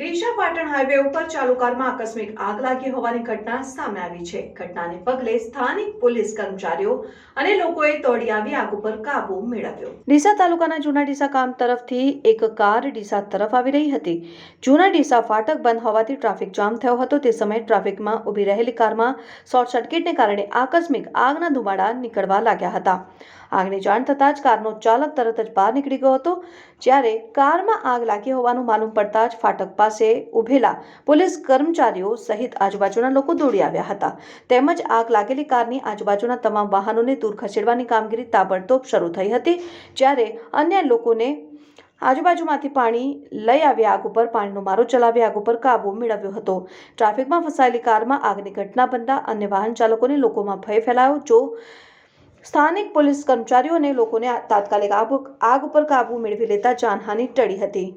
Deesa Patan highway ઉપર ચાલુ કારમાં આકસ્મિક આગ લાગી હોવાની ઘટના સામે આવી છે. ઘટનાને પગલે સ્થાનિક પોલીસ કર્મચારીઓ અને લોકોએ દોડી આવી આગ ઉપર કાબુ મેળવ્યો. ડીસા તાલુકાના જૂના ડીસા ગામ તરફથી એક કાર ડીસા તરફ આવી રહી હતી. જૂના ડીસા ફાટક બંધ હોવાથી ટ્રાફિક જામ થયો હતો. તે સમયે ટ્રાફિકમાં ઊભી રહેલી કારમાં શોર્ટ સર્કિટને કારણે આકસ્મિક આગના ધુમાડા નીકળવા લાગ્યા હતા. આગની જાણ થતાં જ કારનો ચાલક તરત જ બહાર નીકળી ગયો હતો, જ્યારે કારમાં આગ લાગી હોવાનું માલુમ પડતા જ ફાટક પાસે ઊભેલા પોલીસ કર્મચારીઓ સહિત આજુબાજુના લોકો દોડી આવ્યા હતા. તેમજ આગ લાગેલી કારની આજુબાજુના તમામ વાહનોને દૂર ખસેડવાની કામગીરી તાબડતોબ શરૂ થઈ હતી, જ્યારે અન્ય લોકોને આજુબાજુમાંથી પાણી લઈ આવી આગ ઉપર પાણીનો મારો ચલાવી આગ ઉપર કાબુ મેળવ્યો હતો. ટ્રાફિકમાં ફસાયેલી કારમાં આગની ઘટના બનતા અન્ય વાહન ચાલકોને લોકોમાં ભય ફેલાયો, જો સ્થાનિક પોલીસ કર્મચારીઓ અને લોકોને તાત્કાલિક આગ ઉપર કાબૂ મેળવી લેતા જાનહાનિ ટળી હતી.